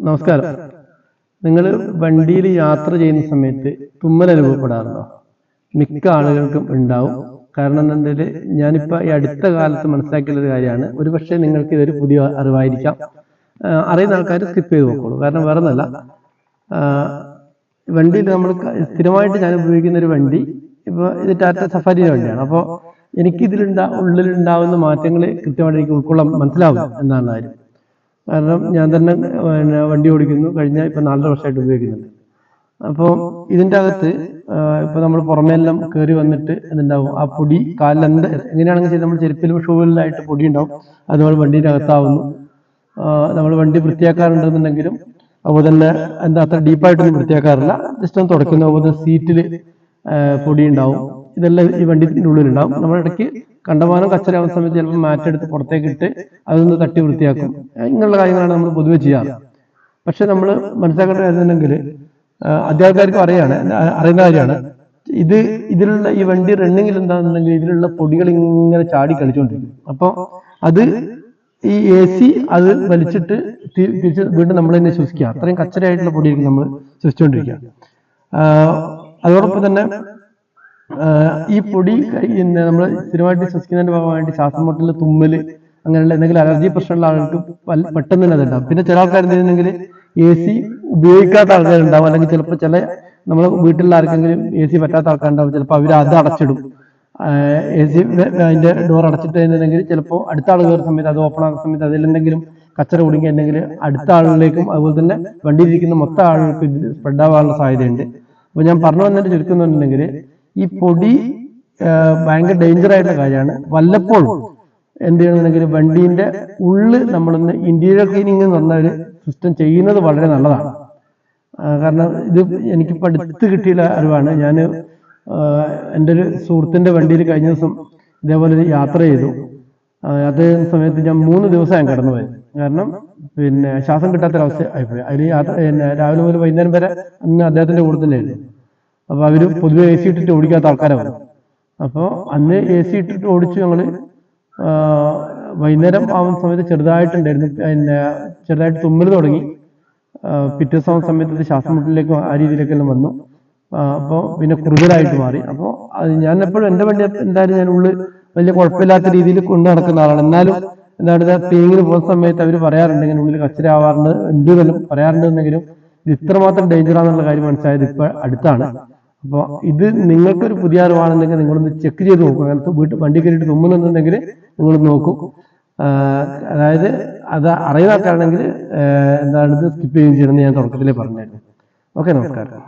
നമസ്കാരം. നിങ്ങൾ വണ്ടിയിൽ യാത്ര ചെയ്യുന്ന സമയത്ത് തുമ്മൽ അനുഭവപ്പെടാറുണ്ടോ? മിക്ക ആളുകൾക്കും ഉണ്ടാവും. കാരണം എന്താണെന്നുണ്ടെങ്കിൽ ഞാനിപ്പോൾ ഈ അടുത്ത കാലത്ത് മനസ്സിലാക്കിയ ഒരു കാര്യമാണ്. ഒരുപക്ഷെ നിങ്ങൾക്ക് ഇതൊരു പുതിയ അറിവായിരിക്കാം. അറിയുന്ന ആൾക്കാർ സ്കിപ്പ് ചെയ്ത് നോക്കുള്ളൂ കാരണം വേറെ ഒന്നല്ല വണ്ടിയിൽ നമ്മൾ സ്ഥിരമായിട്ട് ഞാൻ ഉപയോഗിക്കുന്ന ഒരു വണ്ടി ഇപ്പോൾ ഇത് ടാറ്റ സഫാരിയുടെ വണ്ടിയാണ്. അപ്പോൾ എനിക്ക് ഇതിലുണ്ടാ ഉള്ളിലുണ്ടാവുന്ന മാറ്റങ്ങൾ കൃത്യമായിട്ട് എനിക്ക് ഉൾക്കൊള്ളാൻ മനസ്സിലാവും എന്നാണ് കാര്യം. കാരണം ഞാൻ തന്നെ പിന്നെ വണ്ടി ഓടിക്കുന്നു. കഴിഞ്ഞ ഇപ്പൊ നാലര വർഷമായിട്ട് ഉപയോഗിക്കുന്നുണ്ട്. അപ്പോൾ ഇതിന്റെ അകത്ത് ഇപ്പൊ നമ്മൾ പുറമെല്ലാം കയറി വന്നിട്ട് എന്തുണ്ടാവും ആ പൊടി കാലിൽ എന്ത് എങ്ങനെയാണെങ്കിൽ നമ്മൾ ചെരുപ്പിലും ഷൂവിലായിട്ട് പൊടി ഉണ്ടാവും. അത് നമ്മൾ വണ്ടീന്റെ അകത്താവുന്നു നമ്മൾ വണ്ടി വൃത്തിയാക്കാറുണ്ടെന്നുണ്ടെങ്കിലും അതുപോലെ തന്നെ എന്താ അത്ര ഡീപ്പായിട്ടൊന്നും വൃത്തിയാക്കാറില്ല. ജസ്റ്റ് ഒന്ന് തുടക്കുന്ന അതുപോലെ സീറ്റിൽ പൊടി ഉണ്ടാവും. ഇതെല്ലാം ഈ വണ്ടിന്റെ ഉള്ളിലുണ്ടാവും. നമ്മൾ ഇടയ്ക്ക് കണ്ടമാനം കച്ചരാവുന്ന സമയത്ത് ചിലപ്പോൾ മാറ്റെടുത്ത് പുറത്തേക്ക് ഇട്ട് അതൊന്ന് തട്ടി വൃത്തിയാക്കും. ഇങ്ങനെയുള്ള കാര്യങ്ങളാണ് നമ്മൾ പൊതുവെ ചെയ്യാറ്. പക്ഷെ നമ്മൾ മനസ്സിലാക്കേണ്ട കാര്യം എന്നുണ്ടെങ്കിൽ അധ്യാപകർക്കും അറിയാണ് അറിയുന്ന കാര്യമാണ്. ഇത് ഇതിലുള്ള ഈ വണ്ടി റണ്ണിങ്ങിൽ എന്താണെന്നുണ്ടെങ്കിൽ ഇതിലുള്ള പൊടികൾ ഇങ്ങനെ ചാടി കളിച്ചുകൊണ്ടിരിക്കും അപ്പോൾ അത് ഈ എ സി അത് വലിച്ചിട്ട് തിരിച്ച് വീണ്ടും നമ്മൾ തന്നെ ശ്വസിക്കുക. അത്രയും കച്ചരയായിട്ടുള്ള പൊടിയായിരിക്കും നമ്മൾ ശ്വസിച്ചുകൊണ്ടിരിക്കുക അതോടൊപ്പം തന്നെ ഈ പൊടി നമ്മൾ സ്ഥിരമായിട്ട് ശ്വസിക്കുന്നതിന്റെ ഭാഗമായിട്ട് ശ്വാസം മുട്ടൽ തുമ്മൽ അങ്ങനെയുള്ള എന്തെങ്കിലും അലർജി പ്രശ്നമുള്ള ആൾക്ക് പെട്ടെന്ന് തന്നെ അതുണ്ടാവും പിന്നെ ചില ആൾക്കാർ എന്തെങ്കിലും എ സി ഉപയോഗിക്കാത്ത ആൾക്കാരുണ്ടാവും അല്ലെങ്കിൽ ചിലപ്പോൾ ചില നമ്മളെ വീട്ടിലുള്ള ആർക്കെങ്കിലും എ സി പറ്റാത്ത ആൾക്കാരുണ്ടാവും ചിലപ്പോൾ അവർ അത് അടച്ചിടും. എ സി അതിന്റെ ഡോർ അടച്ചിട്ട് കഴിഞ്ഞിട്ടുണ്ടെങ്കിൽ ചിലപ്പോൾ അടുത്ത ആൾ കയറുന്ന സമയത്ത് അത് ഓപ്പൺ ആകുന്ന സമയത്ത് അതിലെന്തെങ്കിലും കച്ചറ കുടുങ്ങി ഉണ്ടെങ്കിൽ അടുത്ത ആളുകളിലേക്കും അതുപോലെ തന്നെ വണ്ടിയിലിരിക്കുന്ന മൊത്തം ആളുകൾക്ക് സ്പ്രെഡ് ആവാനുള്ള സാധ്യതയുണ്ട്. അപ്പൊ ഞാൻ പറഞ്ഞു വന്നിട്ട് ചുരുക്കുന്നുണ്ടെങ്കിൽ ഈ പൊടി ഭയങ്കര ഡേഞ്ചർ ആയിട്ടുള്ള കാര്യമാണ്. വല്ലപ്പോഴും എന്ത് ചെയ്യണമെന്നുണ്ടെങ്കിൽ വണ്ടീന്റെ നമ്മൾ നമ്മളൊന്ന് ഇന്റീരിയർ ക്ലീനിങ് എന്ന് പറഞ്ഞ ഒരു സിസ്റ്റം ചെയ്യുന്നത് വളരെ നല്ലതാണ്. കാരണം ഇത് എനിക്കിപ്പോൾ അടുത്ത് കിട്ടിയ അറിവാണ്. ഞാൻ എന്റെ ഒരു സുഹൃത്തിന്റെ വണ്ടിയിൽ കഴിഞ്ഞ ദിവസം ഇതേപോലെ ഒരു യാത്ര ചെയ്തു. യാത്ര ചെയ്യുന്ന സമയത്ത് ഞാൻ മൂന്ന് ദിവസം ഞാൻ കടന്നുപോയി. കാരണം പിന്നെ ശ്വാസം കിട്ടാത്തൊരവസ്ഥ ആയിപ്പോയി. അതിൽ യാത്ര പിന്നെ രാവിലെ മുതൽ വൈകുന്നേരം വരെ അന്ന് അദ്ദേഹത്തിന്റെ കൂടെ തന്നെയായിരുന്നു അപ്പോൾ അവർ പൊതുവെ എ സി ഇട്ടിട്ട് ഓടിക്കാത്ത ആൾക്കാരാണ് അപ്പോൾ അന്ന് എ സി ഇട്ടിട്ട് ഓടിച്ചു ഞങ്ങൾ ആ, വൈകുന്നേരം ആവുന്ന സമയത്ത് ചെറുതായിട്ടുണ്ടായിരുന്നു. പിന്നെ ചെറുതായിട്ട് തുമ്മൽ തുടങ്ങി. പിറ്റേ ദിവസം സമയത്ത് ശ്വാസമുട്ടിലേക്ക് ആ രീതിയിലേക്കെല്ലാം വന്നു. അപ്പോൾ പിന്നെ കൂടുതലായിട്ട് മാറി. അപ്പോൾ അത് ഞാൻ എപ്പോഴും എന്റെ വണ്ടി എന്തായാലും ഞാൻ ഉള്ളിൽ വലിയ കുഴപ്പമില്ലാത്ത രീതിയിൽ കൊണ്ടു നടക്കുന്ന ആളാണ് എന്നാലും എന്താണ് തേങ്ങിന് പോകുന്ന സമയത്ത് അവർ പറയാറുണ്ട് ഇങ്ങനെ ഉള്ളിൽ കച്ചരാവാറുണ്ട് ഉണ്ട് പറയാറുണ്ട് പറയാറുണ്ടെന്നെങ്കിലും ഇത് ഇത്രമാത്രം ഡേഞ്ചർ ആണെന്നുള്ള കാര്യം മനസ്സിലായത് ഇപ്പൊ അടുത്താണ്. അപ്പോൾ ഇത് നിങ്ങൾക്കൊരു പുതിയ അറിവാണെന്നുണ്ടെങ്കിൽ നിങ്ങളൊന്ന് ചെക്ക് ചെയ്ത് നോക്കും. അങ്ങനത്തെ വീട്ടിൽ വണ്ടി കയറിയിട്ട് തുമ്മുന്നുണ്ടെങ്കിൽ നിങ്ങൾ നോക്കും. അതായത് അത് അറിയുന്ന ആൾക്കാരാണെങ്കിൽ എന്താണിത് എന്താണ് ഇത് സ്കിപ്പ് ചെയ്യുകയും ചെയ്യണമെന്ന് ഞാൻ തുടക്കത്തിലേ പറഞ്ഞായിരുന്നു. ഓക്കെ നമസ്കാരം.